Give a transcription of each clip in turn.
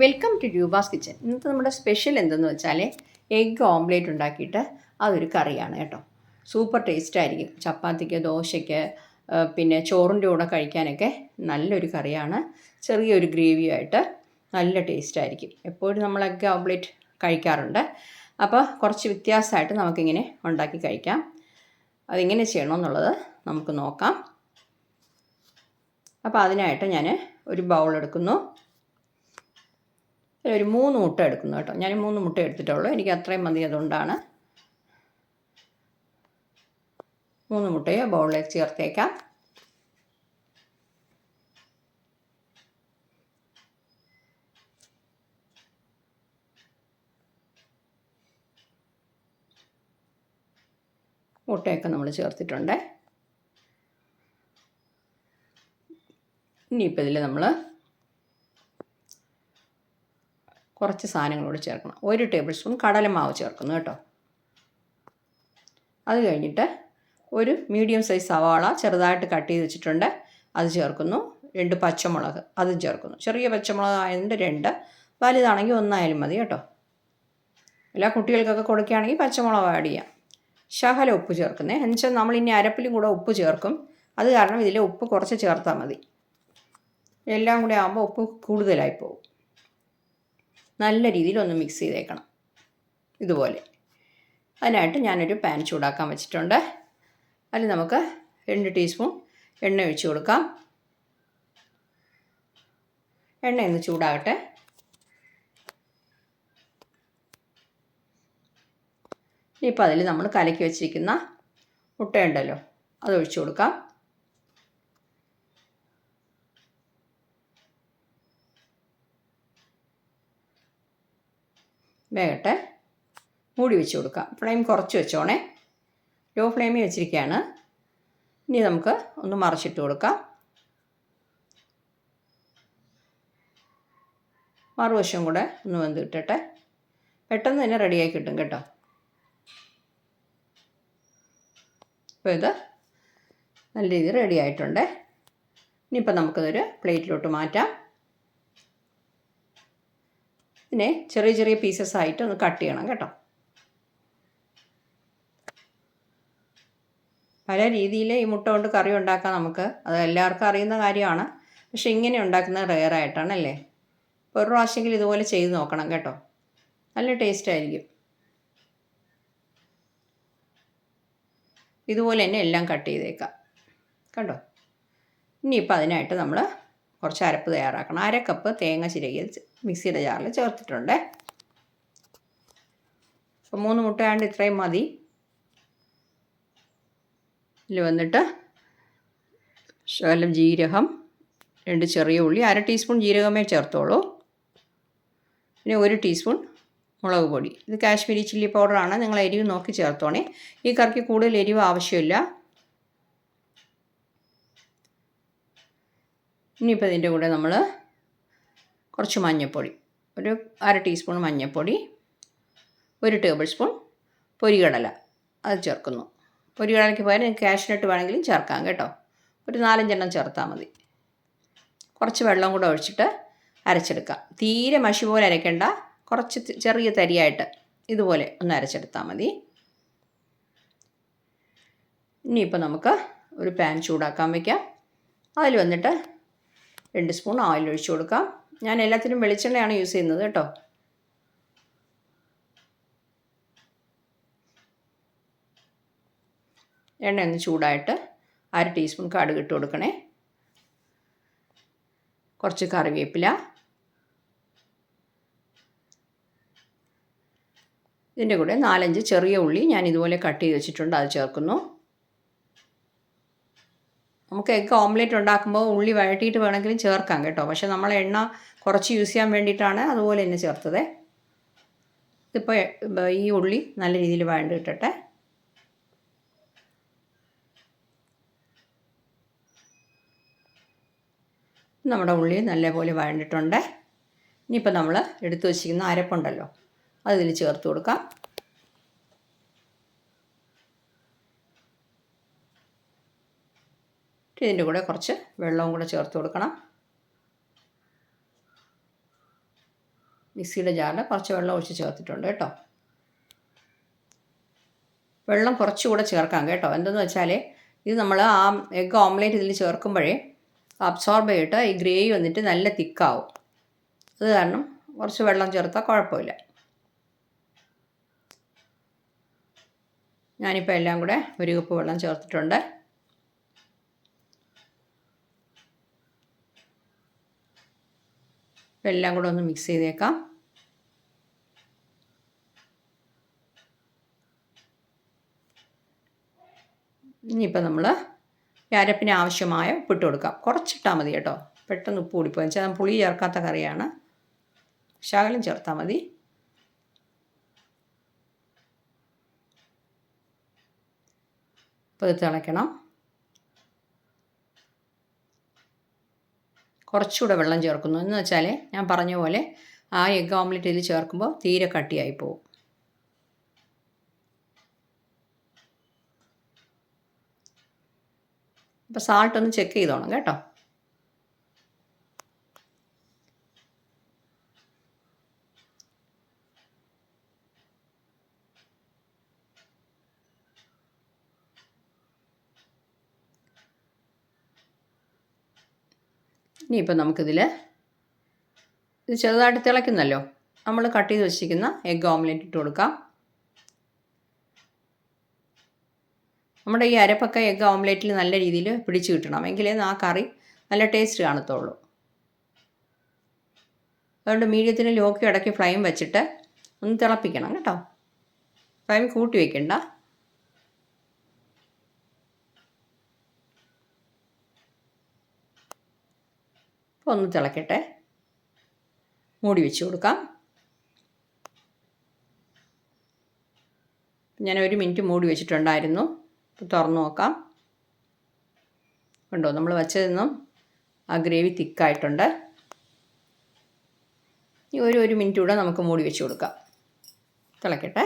Welcome to Roopa's kitchen ഇന്നത്തെ നമ്മുടെ special എന്തെന്ന് വെച്ചാൽ എഗ്ഗ് ഓംലേറ്റ് ഉണ്ടാക്കിയിട്ട് അതൊരു കറിയാണ് കേട്ടോ. സൂപ്പർ ടേസ്റ്റ് ആയിരിക്കും. ചപ്പാത്തിക്ക് ദോശയ്ക്ക് പിന്നെ ചോറിന്റെ കൂടെ കഴിക്കാനൊക്കെ നല്ലൊരു കറിയാണ്. ചെറിയൊരു ഗ്രേവിയായിട്ട് നല്ല ടേസ്റ്റ് ആയിരിക്കും. എപ്പോഴും നമ്മൾ എഗ്ഗ് ഓംലേറ്റ് കഴിക്കാറുണ്ട്. അപ്പോൾ കുറച്ച് വ്യത്യാസമായിട്ട് നമുക്കിങ്ങനെ ഉണ്ടാക്കി കഴിക്കാം. അതെങ്ങനെ ചെയ്യണമെന്നുള്ളത് നമുക്ക് നോക്കാം. അപ്പോൾ അതിനായിട്ട് ഞാൻ ഒരു ബൗൾ എടുക്കുന്നു. ഒരു മൂന്ന് മുട്ട എടുക്കുന്നു കേട്ടോ. ഞാൻ മൂന്ന് മുട്ട എടുത്തിട്ടുള്ളൂ. എനിക്ക് അത്രയും മതി അതുകൊണ്ടാണ്. മൂന്ന് മുട്ടയെ ബൗളിലേക്ക് ചേർത്തേക്കാം. മുട്ടയൊക്കെ നമ്മൾ ചേർത്തിട്ടുണ്ട്. ഇനിയിപ്പോൾ ഇതിൽ നമ്മൾ കുറച്ച് സാധനങ്ങളോട് ചേർക്കണം. ഒരു ടേബിൾ സ്പൂൺ കടലമാവ് ചേർക്കുന്നു കേട്ടോ. അത് കഴിഞ്ഞിട്ട് ഒരു മീഡിയം സൈസ് സവാള ചെറുതായിട്ട് കട്ട് ചെയ്ത് വെച്ചിട്ടുണ്ട്. അത് ചേർക്കുന്നു. രണ്ട് പച്ചമുളക് അതും ചേർക്കുന്നു. ചെറിയ പച്ചമുളക് ആയതുകൊണ്ട് രണ്ട് വലുതാണെങ്കിൽ ഒന്നായാലും മതി കേട്ടോ. എല്ലാ കുട്ടികൾക്കൊക്കെ കൊടുക്കുകയാണെങ്കിൽ പച്ചമുളക് ആഡ് ചെയ്യാം. ശകല ഉപ്പ് ചേർക്കുന്നത് എന്നുവെച്ചാൽ നമ്മൾ ഇനി അരപ്പിലും കൂടെ ഉപ്പ് ചേർക്കും. അത് കാരണം ഇതിലെ ഉപ്പ് കുറച്ച് ചേർത്താൽ മതി. എല്ലാം കൂടെ ആകുമ്പോൾ ഉപ്പ് കൂടുതലായി പോകും. നല്ല രീതിയിൽ ഒന്ന് മിക്സ് ചെയ്തേക്കണം. ഇതുപോലെ. അതിനായിട്ട് ഞാനൊരു പാൻ ചൂടാക്കാൻ വെച്ചിട്ടുണ്ട്. അതിൽ നമുക്ക് രണ്ട് ടീസ്പൂൺ എണ്ണ ഒഴിച്ച് കൊടുക്കാം. എണ്ണ ഒന്ന് ചൂടാകട്ടെ. ഇനിയിപ്പോൾ അതിൽ നമ്മൾ കലക്കി വെച്ചിരിക്കുന്ന മുട്ടയുണ്ടല്ലോ അത് ഒഴിച്ചു കൊടുക്കാം. വേകട്ടെ മൂടി വെച്ച് കൊടുക്കാം. ഫ്ലെയിം കുറച്ച് വെച്ചോണേ. ലോ ഫ്ലെയിമിൽ വെച്ചിരിക്കുകയാണ് ഇനി നമുക്ക് ഒന്ന് മറിച്ചിട്ട് കൊടുക്കാം. മറുവശം കൂടെ ഒന്ന് വെന്ത് കിട്ടട്ടെ. പെട്ടെന്ന് തന്നെ റെഡിയായി കിട്ടും കേട്ടോ. അപ്പോൾ ഇത് നല്ല രീതിയിൽ റെഡി ആയിട്ടുണ്ട് ഇനിയിപ്പോൾ നമുക്കിതൊരു പ്ലേറ്റിലോട്ട് മാറ്റാം. ഇതിനെ ചെറിയ ചെറിയ പീസസ് ആയിട്ട് ഒന്ന് കട്ട് ചെയ്യണം കേട്ടോ. പല രീതിയിൽ ഈ മുട്ട കൊണ്ട് കറി ഉണ്ടാക്കാം നമുക്ക് അത് എല്ലാവർക്കും അറിയുന്ന കാര്യമാണ്. പക്ഷെ ഇങ്ങനെ ഉണ്ടാക്കുന്നത് റെയർ ആയിട്ടാണ് അല്ലേ? അപ്പോൾ ഒരു പ്രാവശ്യമെങ്കിലും ഇതുപോലെ ചെയ്ത് നോക്കണം കേട്ടോ. നല്ല ടേസ്റ്റ് ആയിരിക്കും. ഇതുപോലെ തന്നെ എല്ലാം കട്ട് ചെയ്തേക്കാം. കണ്ടോ? ഇനിയിപ്പോൾ അതിനായിട്ട് നമ്മൾ കുറച്ച് അരപ്പ് തയ്യാറാക്കണം. അര കപ്പ് തേങ്ങ ചിരകിൽ മിക്സിയുടെ ജാറിൽ ചേർത്തിട്ടുണ്ട്. അപ്പോൾ മൂന്ന് മുട്ടയാണ്ട് ഇത്രയും മതി. ഇതിൽ വന്നിട്ട് ശകലം ജീരകം രണ്ട് ചെറിയ ഉള്ളി അര ടീസ്പൂൺ ജീരകമേ ചേർത്തോളൂ. പിന്നെ ഒരു ടീസ്പൂൺ മുളക് പൊടി. ഇത് കാശ്മീരി ചില്ലി പൗഡറാണ്. നിങ്ങൾ എരിവ് നോക്കി ചേർത്തോണേ. ഈ കറിക്ക് കൂടുതൽ എരിവ് ആവശ്യമില്ല. ഇനിയിപ്പോൾ ഇതിന്റെ കൂടെ നമ്മൾ കുറച്ച് മഞ്ഞൾപ്പൊടി ഒരു അര ടീസ്പൂൺ മഞ്ഞൾപ്പൊടി ഒരു ടേബിൾ സ്പൂൺ പൊരികടല അത് ചേർക്കുന്നു. പൊരികടലയ്ക്ക് പകരം കാഷ്നട്ട് വേണമെങ്കിലും ചേർക്കാം കേട്ടോ. ഒരു നാലഞ്ചെണ്ണം ചേർത്താൽ മതി. കുറച്ച് വെള്ളം കൂടെ ഒഴിച്ചിട്ട് അരച്ചെടുക്കാം. തീരെ മഷി പോലെ അരയ്ക്കേണ്ട. കുറച്ച് ചെറിയ തരിയായിട്ട് ഇതുപോലെ ഒന്ന് അരച്ചെടുത്താൽ മതി. ഇനിയിപ്പോൾ നമുക്ക് ഒരു പാൻ ചൂടാക്കാൻ വയ്ക്കാം അതിൽ വന്നിട്ട് രണ്ട് സ്പൂൺ ഓയിൽ ഒഴിച്ചു കൊടുക്കാം. ഞാൻ എല്ലാത്തിനും വെളിച്ചെണ്ണയാണ് യൂസ് ചെയ്യുന്നത് കേട്ടോ. എണ്ണ ഒന്ന് ചൂടായിട്ട് അര ടീസ്പൂൺ കടുക് ഇട്ട് കൊടുക്കണേ. കുറച്ച് കറിവേപ്പില. ഇതിന്റെ കൂടെ നാലഞ്ച് ചെറിയ ഉള്ളി ഞാൻ ഇതുപോലെ കട്ട് ചെയ്ത് വെച്ചിട്ടുണ്ട് അത് ചേർക്കുന്നു. നമുക്ക് എഗ്ഗ് ഓംലെറ്റ് ഉണ്ടാക്കുമ്പോൾ ഉള്ളി വഴട്ടിയിട്ട് വേണമെങ്കിലും ചേർക്കാം കേട്ടോ. പക്ഷേ നമ്മൾ എണ്ണ കുറച്ച് യൂസ് ചെയ്യാൻ വേണ്ടിയിട്ടാണ് അതുപോലെ തന്നെ ചേർത്തത്. ഇതിപ്പോൾ ഈ ഉള്ളി നല്ല രീതിയിൽ വഴണ്ട് കിട്ടട്ടെ നമ്മുടെ ഉള്ളി നല്ലപോലെ വഴണ്ടിട്ടുണ്ട്. ഇനിയിപ്പോൾ നമ്മൾ എടുത്തു വച്ചിരിക്കുന്ന അരപ്പുണ്ടല്ലോ അതിൽ ചേർത്ത് കൊടുക്കാം. ഇതിന്റെ കൂടെ കുറച്ച് വെള്ളവും കൂടെ ചേർത്ത് കൊടുക്കണം. മിക്സിയുടെ ജാറിൽ കുറച്ച് വെള്ളം ഒഴിച്ച് ചേർത്തിട്ടുണ്ട് കേട്ടോ. വെള്ളം കുറച്ചുകൂടെ ചേർക്കാം കേട്ടോ. എന്തെന്ന് വെച്ചാൽ ഇത് നമ്മൾ ആ എഗ്ഗ് ഓംലേറ്റ് ഇതിൽ ചേർക്കുമ്പോഴേ അബ്സോർബ് ചെയ്തിട്ട് ഈ ഗ്രേവി വന്നിട്ട് നല്ല തിക്കാവും. അത് കാരണം കുറച്ച് വെള്ളം ചേർത്താൽ കുഴപ്പമില്ല. ഞാനിപ്പോൾ എല്ലാം കൂടെ ഒരു കപ്പ് വെള്ളം ചേർത്തിട്ടുണ്ട്. എല്ലാം കൂടെ ഒന്ന് മിക്സ് ചെയ്തേക്കാം. ഇനിയിപ്പോൾ നമ്മൾ ഈ അരപ്പിന് ആവശ്യമായ ഉപ്പിട്ട് കൊടുക്കാം. കുറച്ചിട്ടാൽ മതി കേട്ടോ. പെട്ടെന്ന് ഉപ്പ് കൂടിപ്പോയി. വെച്ചാൽ പുളി ചേർക്കാത്ത കറിയാണ്. ശകലം ചേർത്താൽ മതി. ഇപ്പോൾ ഇത് തിളയ്ക്കണം. കുറച്ചുകൂടെ വെള്ളം ചേർക്കുന്നു. എന്ന് വെച്ചാൽ ഞാൻ പറഞ്ഞ പോലെ ആ എഗ് ഓംലെറ്റ് ഇതിൽ ചേർക്കുമ്പോൾ തീരെ കട്ടിയായി പോകും അപ്പോൾ സാൾട്ട് ഒന്ന് ചെക്ക് ചെയ്തോണം കേട്ടോ. ഇനിയിപ്പോൾ നമുക്കിതിൽ ഇത് ചെറുതായിട്ട് തിളയ്ക്കുന്നല്ലോ. നമ്മൾ കട്ട് ചെയ്ത് വെച്ചിരിക്കുന്ന എഗ് ഓംലെറ്റ് ഇട്ട് കൊടുക്കാം. നമ്മുടെ ഈ അരപ്പൊക്കെ എഗ് ഓംലെറ്റിൽ നല്ല രീതിയിൽ പിടിച്ച് കിട്ടണം. എങ്കിലേ ആ കറി നല്ല ടേസ്റ്റ് കാണത്തുള്ളൂ. അതുകൊണ്ട് മീഡിയത്തിന് ലോക്കി ഇടയ്ക്ക് ഫ്ലെയിം വെച്ചിട്ട് ഒന്ന് തിളപ്പിക്കണം കേട്ടോ. ഫ്ലെയിം കൂട്ടി വയ്ക്കണ്ട ഒന്ന് തിളക്കട്ടെ. മൂടി വെച്ച് കൊടുക്കാം. ഞാൻ ഒരു മിനിറ്റ് മൂടി വെച്ചിട്ടുണ്ടായിരുന്നു. ഇപ്പോൾ തുറന്നു നോക്കാം. കണ്ടോ നമ്മൾ വെച്ചതെന്നും ആ ഗ്രേവി തിക്കായിട്ടുണ്ട്. ഈ ഒരു ഒരു മിനിറ്റ് കൂടെ നമുക്ക് മൂടി വെച്ച് കൊടുക്കാം. തിളക്കട്ടെ.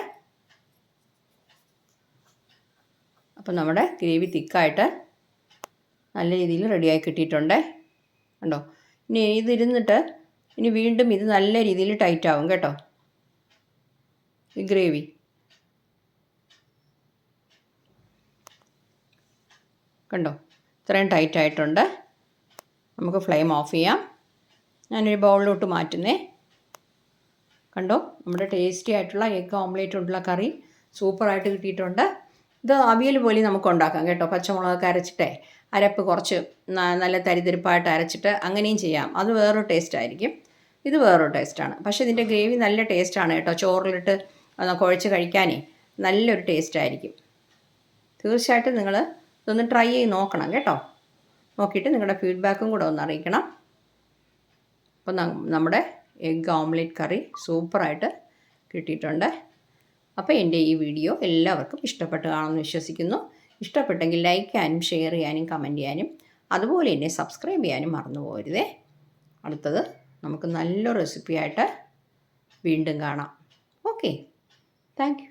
അപ്പം നമ്മുടെ ഗ്രേവി തിക്കായിട്ട് നല്ല രീതിയിൽ റെഡിയായി കിട്ടിയിട്ടുണ്ട്. കണ്ടോ ഇനി ഇതിരുന്നിട്ട് ഇനി വീണ്ടും ഇത് നല്ല രീതിയിൽ ടൈറ്റ് ആവും കേട്ടോ. ഈ ഗ്രേവി കണ്ടോ? ഇത്രയും ടൈറ്റ് ആയിട്ടുണ്ട്. നമുക്ക് ഫ്ലെയിം ഓഫ് ചെയ്യാം. ഞാനൊരു ബൗളിലോട്ട് മാറ്റുന്നേ. കണ്ടോ? നമ്മുടെ ടേസ്റ്റി ആയിട്ടുള്ള എഗ് ഓംലേറ്റ് കൊണ്ടുള്ള കറി സൂപ്പറായിട്ട് കിട്ടിയിട്ടുണ്ട്. ഇത് അവിയൽ പോലെ നമുക്ക് ഉണ്ടാക്കാം കേട്ടോ. പച്ചമുളകൊക്കെ അരച്ചിട്ടേ. അരപ്പ് കുറച്ച് നല്ല തരിതരിപ്പായിട്ട് അരച്ചിട്ട് അങ്ങനെയും ചെയ്യാം. അത് വേറൊരു ടേസ്റ്റ് ആയിരിക്കും. ഇത് വേറൊരു ടേസ്റ്റാണ് പക്ഷേ ഇതിന്റെ ഗ്രേവി നല്ല ടേസ്റ്റാണ് കേട്ടോ. ചോറിലിട്ട് കുഴച്ച് കഴിക്കാനേ നല്ലൊരു ടേസ്റ്റ് ആയിരിക്കും. തീർച്ചയായിട്ടും നിങ്ങൾ ഇതൊന്ന് ട്രൈ ചെയ്ത് നോക്കണം കേട്ടോ. നോക്കിയിട്ട് നിങ്ങളുടെ ഫീഡ്ബാക്കും കൂടെ ഒന്ന് അറിയിക്കണം. അപ്പോൾ നമ്മുടെ എഗ് ഓംലെറ്റ് കറി സൂപ്പറായിട്ട് കിട്ടിയിട്ടുണ്ട്. അപ്പോൾ എന്റെ ഈ വീഡിയോ എല്ലാവർക്കും ഇഷ്ടപ്പെട്ട് കാണുമെന്ന് വിശ്വസിക്കുന്നു. ഇഷ്ടപ്പെട്ടെങ്കിൽ ലൈക്ക് ചെയ്യാനും ഷെയർ ചെയ്യാനും കമന്റ് ചെയ്യാനും അതുപോലെ തന്നെ സബ്സ്ക്രൈബ് ചെയ്യാനും മറന്നു പോകരുതേ. അടുത്തത് നമുക്ക് നല്ലൊരു റെസിപ്പിയായിട്ട് വീണ്ടും കാണാം. Okay thank